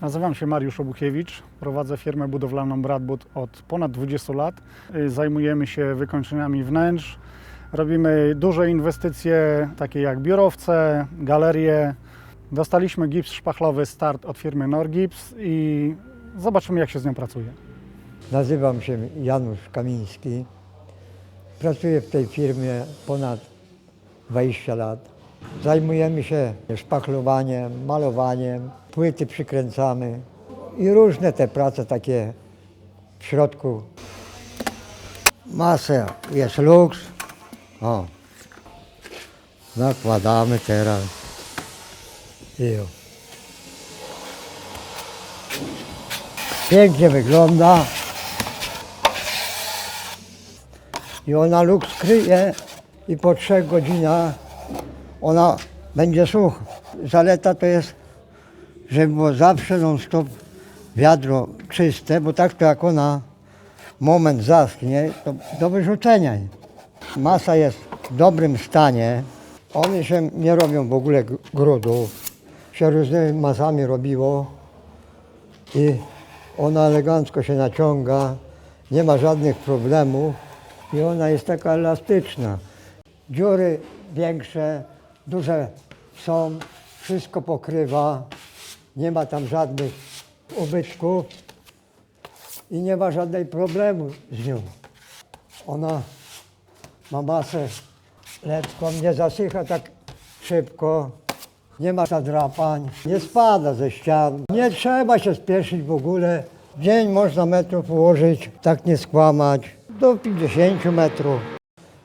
Nazywam się Mariusz Obukiewicz, prowadzę firmę budowlaną Bradbud od ponad 20 lat. Y, Zajmujemy się wykończeniami wnętrz, robimy duże inwestycje takie jak biurowce, galerie. Dostaliśmy gips szpachlowy start od firmy Norgips i zobaczymy jak się z nią pracuje. Nazywam się Janusz Kamiński. Pracuję w tej firmie ponad 20 lat. Zajmujemy się szpachlowaniem, malowaniem, płyty przykręcamy i różne te prace takie w środku. Masę jest luks. O. Nakładamy teraz. I o. Pięknie wygląda. I ona luks kryje i po trzech godzinach ona będzie sucha. Zaleta to jest, żeby było zawsze non stop wiadro czyste, bo tak to jak ona moment zaschnie, to do wyrzucenia. Masa jest w dobrym stanie. One się nie robią w ogóle grudów. Się różnymi masami robiło i ona elegancko się naciąga, nie ma żadnych problemów i ona jest taka elastyczna. Dziury większe, duże są, wszystko pokrywa, nie ma tam żadnych ubytków i nie ma żadnej problemu z nią. Ona ma masę lekką, nie zasycha tak szybko, nie ma zadrapań, nie spada ze ścian. Nie trzeba się spieszyć w ogóle. W dzień można metrów ułożyć, tak nie skłamać, do 50 metrów.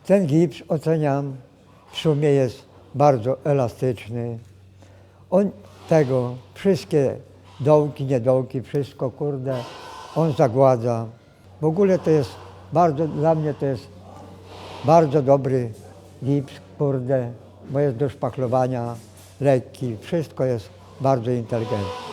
Ten gips oceniam, w sumie jest bardzo elastyczny. On tego, wszystkie dołki, niedołki, wszystko, kurde, on zagładza. W ogóle to jest bardzo, dla mnie to jest bardzo dobry gips, kurde, bo jest do szpachlowania, lekki, wszystko jest bardzo inteligentne.